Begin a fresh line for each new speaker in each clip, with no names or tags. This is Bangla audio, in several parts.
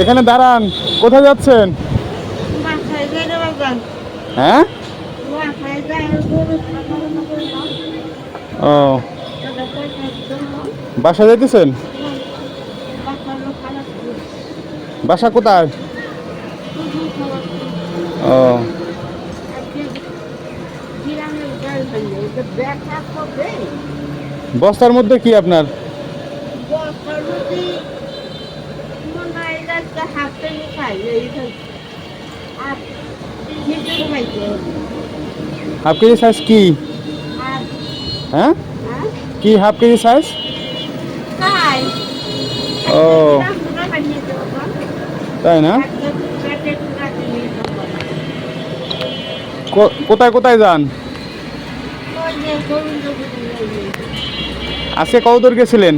এখানে দাঁড়ান, কোথায় যাচ্ছেন? হ্যাঁ? ও। বাসা যাইতেছেন? বাসা কোথায়? ও। বস্তার মধ্যে কি আপনার?
একটা হাফ পেনি খাই এই
হাফ কেজি সাইজ কি? হ্যাঁ? কি হাফ কেজি সাইজ ও। তাই না? কোথায় কোথায় যান? আজকে কতদূর গেছিলেন?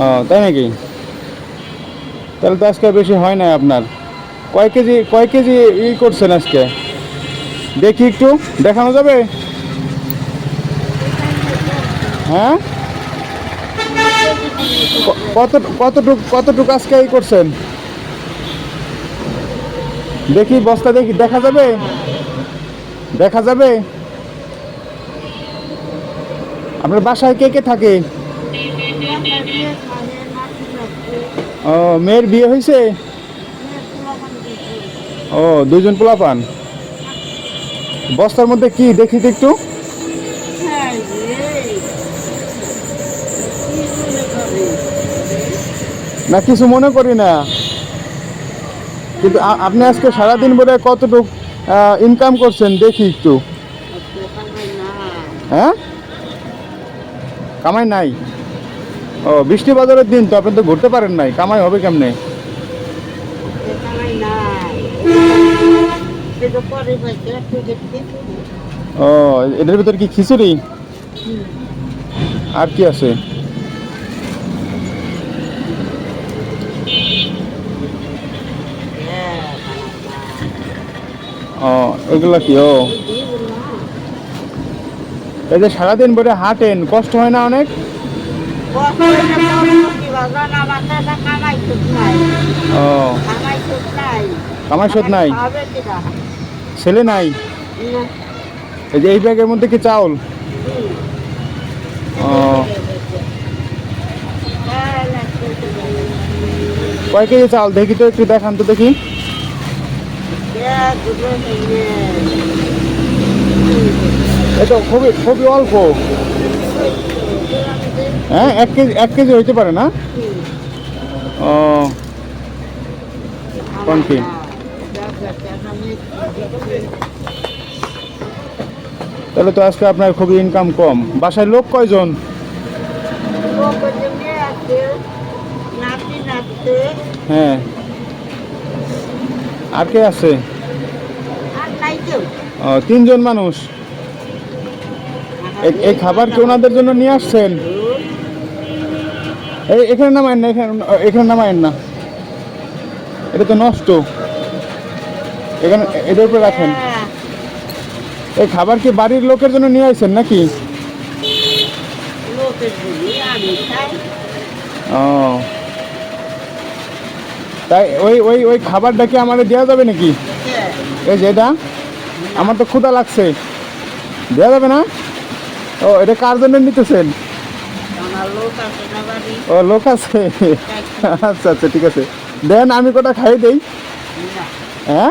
ও, তাই নাকি? তাহলে তো আজকে বেশি হয় না আপনার। কয় কেজি কয় কেজি ই করছেন আজকে? দেখি একটু, দেখানো যাবে? হ্যাঁ? কত, কতটুক, কতটুকু আজকে ই করছেন? দেখি, বস্তা দেখি, দেখা যাবে? দেখা যাবে? আপনার বাসায় কে কে থাকে? ও, মেয়ের বিয়ে হয়েছে? ও দুজন পোলা পান বস্তার মধ্যে কি দেখি একটু? না, কিছু মনে করি না। কিন্তু আপনি আজকে সারাদিন বোধ হয় কতটুক ইনকাম করছেন দেখি একটু। হ্যাঁ? কামাই নাই? ও বৃষ্টি বাজারের দিন তো আপনি তো ঘুরতে পারেন নাই কামাই হবে কেমনে? ও এটার ভিতর কি খিচুড়ি? আর কি আছে? ও এগুলা কি? ও। এই যে সারাদিন বলে হাঁটেন কষ্ট হয় না অনেক? ও। কামাই নাই? ছেলে নাই? এই যে এই ব্যাগের মধ্যে কি চাউল? ও। কয় কেজি চাউল? দেখি তো একটু দেখান তো দেখি। এটা খুবই খুবই অল্প। হ্যাঁ এক কেজি এক কেজি হইতে পারে না? ও, কোন তাহলে তো আজকে আপনার খুবই ইনকাম কম। বাসায় লোক কয়জন? হ্যাঁ। আর কে আছে? তিনজন মানুষ। এই খাবার কি ওনাদের জন্য নিয়ে আসছেন? এখানে নামায়েন না এখানে এখানে নামায়েন না। এটা তো নষ্ট। এখানে এটার উপরে রাখেন। এই খাবার কি বাড়ির লোকের জন্য নিয়ে আসছেন নাকি? ও। তাই ওই ওই ওই খাবারটা কি আমাদের দেওয়া যাবে নাকি?
হ্যাঁ,
এই যে এটা আমার তো ক্ষুধা লাগছে। দেওয়া যাবে না? ও এটা কার জন্য নিতেছেন
আমার লোক আছে না বাড়ি
ও লোক আছে? আচ্ছা আচ্ছা ঠিক আছে। দেন আমি কটা খাই দেই? হ্যাঁ?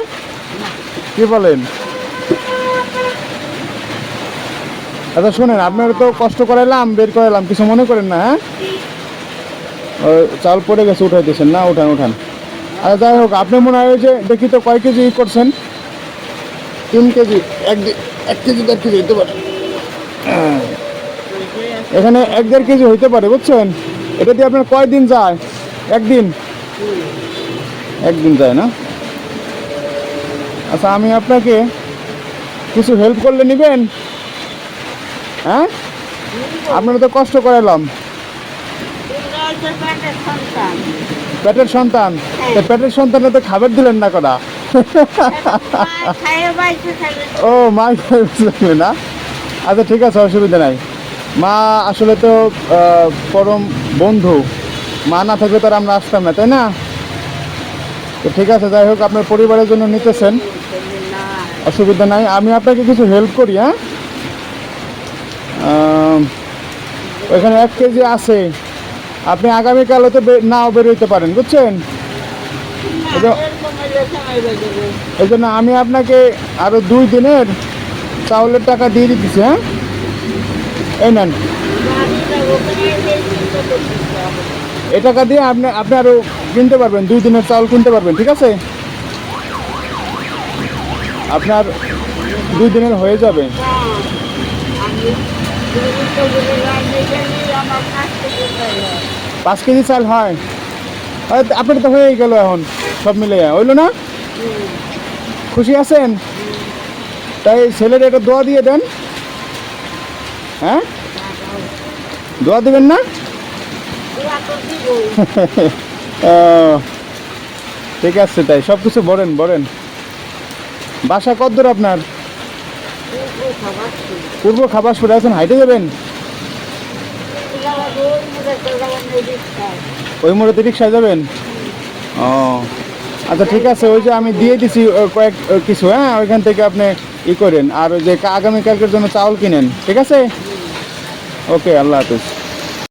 কি বলেন? আচ্ছা শুনেন আপনার তো কষ্ট করাইলাম বের করাইলাম কিছু মনে করেন না হ্যাঁ? ও চাল পড়ে গেছে উঠাইতেছেন না উঠান উঠান। আচ্ছা যাই হোক আপনি মনে হয় যে দেখি তো কয় কেজি ই করছেন? তিন কেজি এক এক কেজি দেড় কেজি হইতে পারেন। এখানে এক দেড় কেজি হইতে পারে বুঝছেন? এটা দিয়ে আপনার কয় দিন যায়? একদিন? একদিন যায় না? আচ্ছা আমি আপনাকে কিছু হেল্প করলে নেবেন? হ্যাঁ? আপনারা তো কষ্ট করালাম
পেটের সন্তান?
পেটের সন্তান তো পেটের সন্তানে তো খাবার দিলেন না
খাইবে
ও মা খাবে না? আচ্ছা ঠিক আছে অসুবিধা নাই। মা আসলে তো পরম বন্ধু। মা না থাকলে তো আর আমরা আসতাম না তাই না? তো ঠিক আছে যাই হোক আপনার পরিবারের জন্য নিতেছেন। অসুবিধা নাই। আমি আপনাকে কিছু হেল্প করি হ্যাঁ? ওইখানে এক কেজি আছে। আপনি আগামীকাল হয়তো নাও বেরোইতে পারেন বুঝছেন? এই জন্য আমি আপনাকে আরও দুই দিনের চাউলের টাকা দিয়ে দিতেছি হ্যাঁ? এই এই টাকা দিয়ে আপনি আপনি আরও কিনতে পারবেন, দুই দিনের চাউল কিনতে পারবেন, ঠিক আছে? আপনার দুই দিনের হয়ে যাবে। পাঁচ কেজি চাল হয়। আপনার তো হয়েই গেল এখন, সব মিলে হইল না? খুশি আছেন? তাই ছেলের একটা দোয়া দিয়ে দেন। হ্যাঁ? দোয়া দেবেন না? ঠিক আছে তাই, সব কিছু বলেন বলেন। বাসা কত দূর আপনার? পূর্ব খাবাসপুরে, আছেন হাইটে যাবেন? ওই মোড়েতে রিক্সায় যাবেন? ও আচ্ছা ঠিক আছে, ওই যে আমি দিয়ে দিছি কয়েক কিছু হ্যাঁ ওইখান থেকে আপনি ই করেন। আর যে আগামীকালকের জন্য চাউল কিনেন। ঠিক আছে? ওকে আল্লাহ হাফিজ।